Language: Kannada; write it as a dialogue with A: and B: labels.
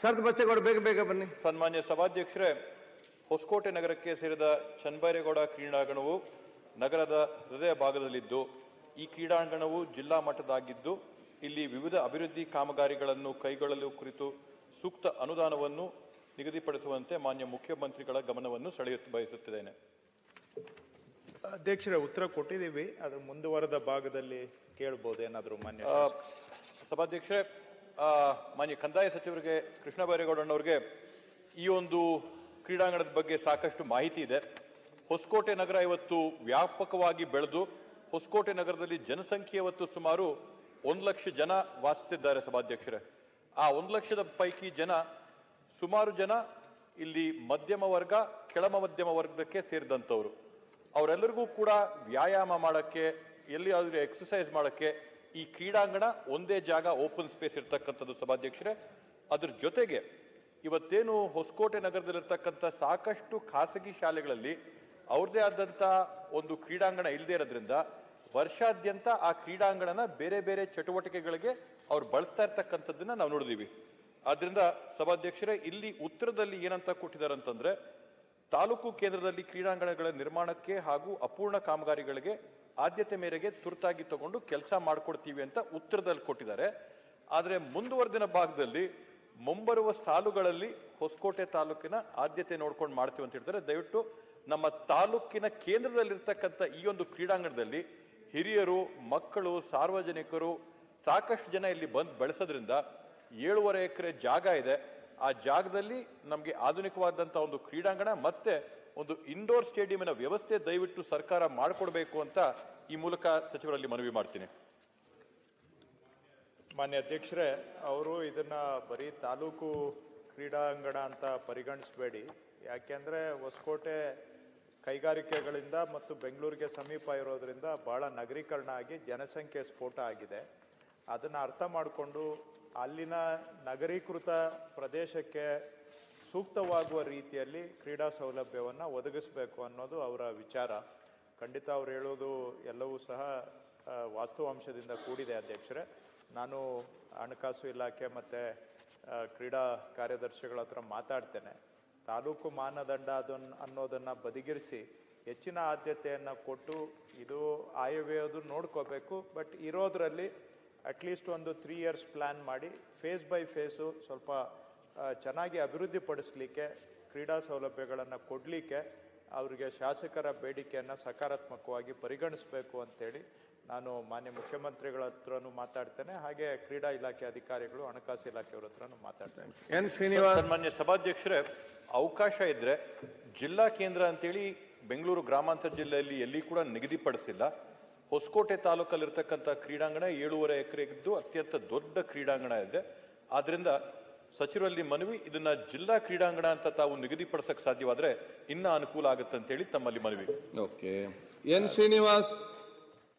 A: ಶರತ್ ಬಚ್ಚೇಗೌಡ ಬೇಗ ಬೇಗ ಬನ್ನಿ.
B: ಸನ್ಮಾನ್ಯ ಸಭಾಧ್ಯಕ್ಷರೇ ಹೊಸಕೋಟೆ ನಗರಕ್ಕೆ ಸೇರಿದ ಚನ್ನಬೈರೇಗೌಡ ಕ್ರೀಡಾಂಗಣವು ನಗರದ ಹೃದಯ ಭಾಗದಲ್ಲಿದ್ದು ಈ ಕ್ರೀಡಾಂಗಣವು ಜಿಲ್ಲಾ ಮಟ್ಟದಾಗಿದ್ದು ಇಲ್ಲಿ ವಿವಿಧ ಅಭಿವೃದ್ಧಿ ಕಾಮಗಾರಿಗಳನ್ನು ಕೈಗೊಳ್ಳಲು ಕುರಿತು ಸೂಕ್ತ ಅನುದಾನವನ್ನು ನಿಗದಿಪಡಿಸುವಂತೆ ಮಾನ್ಯ ಮುಖ್ಯಮಂತ್ರಿಗಳ ಗಮನವನ್ನು ಸೆಳೆಯುತ್ತ ಬಯಸುತ್ತಿದ್ದೇನೆ.
C: ಅಧ್ಯಕ್ಷರೇ ಉತ್ತರ ಕೊಟ್ಟಿದ್ದೀವಿ ಅದು ಮುಂದುವರೆದ ಭಾಗದಲ್ಲಿ ಕೇಳಬಹುದು ಏನಾದರೂ ಮಾನ್ಯ
B: ಸಭಾಧ್ಯಕ್ಷರೇ ಮಾನ್ಯ ಕಂದಾಯ ಸಚಿವರಿಗೆ, ಕೃಷ್ಣ ಬೈರೇಗೌಡಣ್ಣವ್ರಿಗೆ ಈ ಒಂದು ಕ್ರೀಡಾಂಗಣದ ಬಗ್ಗೆ ಸಾಕಷ್ಟು ಮಾಹಿತಿ ಇದೆ. ಹೊಸಕೋಟೆ ನಗರ ಇವತ್ತು ವ್ಯಾಪಕವಾಗಿ ಬೆಳೆದು, ಹೊಸಕೋಟೆ ನಗರದಲ್ಲಿ ಜನಸಂಖ್ಯೆ ಇವತ್ತು ಸುಮಾರು ಒಂದು ಲಕ್ಷ ಜನ ವಾಸಿಸುತ್ತಿದ್ದಾರೆ ಸಭಾಧ್ಯಕ್ಷರೇ. ಆ ಒಂದು ಲಕ್ಷದ ಪೈಕಿ ಜನ, ಸುಮಾರು ಜನ ಇಲ್ಲಿ ಮಧ್ಯಮ ವರ್ಗ, ಕೆಳಮ ಮಧ್ಯಮ ವರ್ಗಕ್ಕೆ ಸೇರಿದಂಥವ್ರು. ಅವರೆಲ್ಲರಿಗೂ ಕೂಡ ವ್ಯಾಯಾಮ ಮಾಡೋಕ್ಕೆ ಎಲ್ಲಿ ಆದರೂ ಎಕ್ಸಸೈಸ್ ಮಾಡಕ್ಕೆ ಈ ಕ್ರೀಡಾಂಗಣ ಒಂದೇ ಜಾಗ ಓಪನ್ ಸ್ಪೇಸ್ ಇರತಕ್ಕಂಥದ್ದು ಸಭಾಧ್ಯಕ್ಷರೇ. ಅದ್ರ ಜೊತೆಗೆ ಇವತ್ತೇನು ಹೊಸಕೋಟೆ ನಗರದಲ್ಲಿರ್ತಕ್ಕಂಥ ಸಾಕಷ್ಟು ಖಾಸಗಿ ಶಾಲೆಗಳಲ್ಲಿ ಅವ್ರದೇ ಆದಂಥ ಒಂದು ಕ್ರೀಡಾಂಗಣ ಇಲ್ಲದೆ ಇರೋದ್ರಿಂದ ವರ್ಷಾದ್ಯಂತ ಆ ಕ್ರೀಡಾಂಗಣನ ಬೇರೆ ಬೇರೆ ಚಟುವಟಿಕೆಗಳಿಗೆ ಅವ್ರು ಬಳಸ್ತಾ ಇರ್ತಕ್ಕಂಥದ್ದನ್ನ ನಾವು ನೋಡಿದೀವಿ. ಆದ್ರಿಂದ ಸಭಾಧ್ಯಕ್ಷರೇ, ಇಲ್ಲಿ ಉತ್ತರದಲ್ಲಿ ಏನಂತ ಕೊಟ್ಟಿದ್ದಾರೆ ಅಂತಂದ್ರೆ ತಾಲೂಕು ಕೇಂದ್ರದಲ್ಲಿ ಕ್ರೀಡಾಂಗಣಗಳ ನಿರ್ಮಾಣಕ್ಕೆ ಹಾಗೂ ಅಪೂರ್ಣ ಕಾಮಗಾರಿಗಳಿಗೆ ಆದ್ಯತೆ ಮೇರೆಗೆ ತುರ್ತಾಗಿ ತಗೊಂಡು ಕೆಲಸ ಮಾಡಿಕೊಡ್ತೀವಿ ಅಂತ ಉತ್ತರದಲ್ಲಿ ಕೊಟ್ಟಿದ್ದಾರೆ. ಆದರೆ ಮುಂದುವರೆದಿನ ಭಾಗದಲ್ಲಿ ಮುಂಬರುವ ಸಾಲುಗಳಲ್ಲಿ ಹೊಸಕೋಟೆ ತಾಲೂಕಿನ ಆದ್ಯತೆ ನೋಡ್ಕೊಂಡು ಮಾಡ್ತೀವಿ ಅಂತ ಹೇಳ್ತಾರೆ. ದಯವಿಟ್ಟು ನಮ್ಮ ತಾಲೂಕಿನ ಕೇಂದ್ರದಲ್ಲಿರ್ತಕ್ಕಂಥ ಈ ಒಂದು ಕ್ರೀಡಾಂಗಣದಲ್ಲಿ ಹಿರಿಯರು, ಮಕ್ಕಳು, ಸಾರ್ವಜನಿಕರು ಸಾಕಷ್ಟು ಜನ ಇಲ್ಲಿ ಬಂದು ಬೆಳೆಸೋದ್ರಿಂದ ಏಳುವರೆ ಎಕರೆ ಜಾಗ ಇದೆ. ಆ ಜಾಗದಲ್ಲಿ ನಮಗೆ ಆಧುನಿಕವಾದಂಥ ಒಂದು ಕ್ರೀಡಾಂಗಣ ಮತ್ತೆ ಒಂದು ಇಂಡೋರ್ ಸ್ಟೇಡಿಯಂನ ವ್ಯವಸ್ಥೆ ದಯವಿಟ್ಟು ಸರ್ಕಾರ ಮಾಡಿಕೊಡ್ಬೇಕು ಅಂತ ಈ ಮೂಲಕ ಸಚಿವರಲ್ಲಿ ಮನವಿ ಮಾಡ್ತೀನಿ.
C: ಮಾನ್ಯ ಅಧ್ಯಕ್ಷರೇ, ಅವರು ಇದನ್ನ ಬರೀ ತಾಲೂಕು ಕ್ರೀಡಾಂಗಣ ಅಂತ ಪರಿಗಣಿಸಬೇಡಿ. ಯಾಕೆಂದ್ರೆ ಹೊಸಕೋಟೆ ಕೈಗಾರಿಕೆಗಳಿಂದ ಮತ್ತು ಬೆಂಗಳೂರಿಗೆ ಸಮೀಪ ಇರೋದ್ರಿಂದ ಬಹಳ ನಗರೀಕರಣ ಆಗಿ ಜನಸಂಖ್ಯೆ ಸ್ಫೋಟ ಆಗಿದೆ. ಅದನ್ನು ಅರ್ಥ ಮಾಡಿಕೊಂಡು ಅಲ್ಲಿನ ನಗರೀಕೃತ ಪ್ರದೇಶಕ್ಕೆ ಸೂಕ್ತವಾಗುವ ರೀತಿಯಲ್ಲಿ ಕ್ರೀಡಾ ಸೌಲಭ್ಯವನ್ನು ಒದಗಿಸಬೇಕು ಅನ್ನೋದು ಅವರ ವಿಚಾರ. ಖಂಡಿತ ಅವ್ರು ಹೇಳೋದು ಎಲ್ಲವೂ ಸಹ ವಾಸ್ತವಾಂಶದಿಂದ ಕೂಡಿದೆ ಅಧ್ಯಕ್ಷರೇ. ನಾನು ಹಣಕಾಸು ಇಲಾಖೆ ಮತ್ತು ಕ್ರೀಡಾ ಕಾರ್ಯದರ್ಶಿಗಳ ಹತ್ರ ಮಾತಾಡ್ತೇನೆ. ತಾಲೂಕು ಮಾನದಂಡ ಅದನ್ನ ಅನ್ನೋದನ್ನು ಬದಿಗಿರಿಸಿ ಹೆಚ್ಚಿನ ಆದ್ಯತೆಯನ್ನು ಕೊಟ್ಟು ಇದು ಆಯವ್ಯಯದು ನೋಡ್ಕೋಬೇಕು. ಬಟ್ ಇರೋದ್ರಲ್ಲಿ ಅಟ್ಲೀಸ್ಟ್ ಒಂದು ತ್ರೀ ಇಯರ್ಸ್ ಪ್ಲ್ಯಾನ್ ಮಾಡಿ ಫೇಸ್ ಬೈ ಫೇಸು ಸ್ವಲ್ಪ ಚೆನ್ನಾಗಿ ಅಭಿವೃದ್ಧಿಪಡಿಸಲಿಕ್ಕೆ ಕ್ರೀಡಾ ಸೌಲಭ್ಯಗಳನ್ನು ಕೊಡಲಿಕ್ಕೆ ಅವರಿಗೆ ಶಾಸಕರ ಬೇಡಿಕೆಯನ್ನು ಸಕಾರಾತ್ಮಕವಾಗಿ ಪರಿಗಣಿಸಬೇಕು ಅಂತೇಳಿ ನಾನು ಮಾನ್ಯ ಮುಖ್ಯಮಂತ್ರಿಗಳ ಹತ್ರನೂ ಮಾತಾಡ್ತೇನೆ. ಹಾಗೆ ಕ್ರೀಡಾ ಇಲಾಖೆ ಅಧಿಕಾರಿಗಳು ಹಣಕಾಸು ಇಲಾಖೆಯವ್ರ ಹತ್ರನೂ ಮಾತಾಡ್ತೇನೆ.
A: ಎನ್ ಶ್ರೀನಿವಾಸ
B: ಮಾನ್ಯ ಸಭಾಧ್ಯಕ್ಷರೇ ಅವಕಾಶ ಇದ್ರೆ ಜಿಲ್ಲಾ ಕೇಂದ್ರ ಅಂತೇಳಿ ಬೆಂಗಳೂರು ಗ್ರಾಮಾಂತರ ಜಿಲ್ಲೆಯಲ್ಲಿ ಎಲ್ಲಿ ಕೂಡ ನಿಗದಿಪಡಿಸಿಲ್ಲ. ಹೊಸಕೋಟೆ ತಾಲೂಕಲ್ಲಿರ್ತಕ್ಕಂಥ ಕ್ರೀಡಾಂಗಣ ಏಳೂವರೆ ಎಕರೆ ಇದ್ದು ಅತ್ಯಂತ ದೊಡ್ಡ ಕ್ರೀಡಾಂಗಣ ಇದೆ. ಆದ್ದರಿಂದ ಸಚಿವರಲ್ಲಿ ಮನವಿ, ಇದನ್ನ ಜಿಲ್ಲಾ ಕ್ರೀಡಾಂಗಣ ಅಂತ ತಾವು ನಿಗದಿಪಡಿಸಕ್ ಸಾಧ್ಯವಾದ್ರೆ ಇನ್ನ ಅನುಕೂಲ ಆಗುತ್ತೆ ಅಂತ ಹೇಳಿ ತಮ್ಮಲ್ಲಿ ಮನವಿ.
A: Okay N Srinivas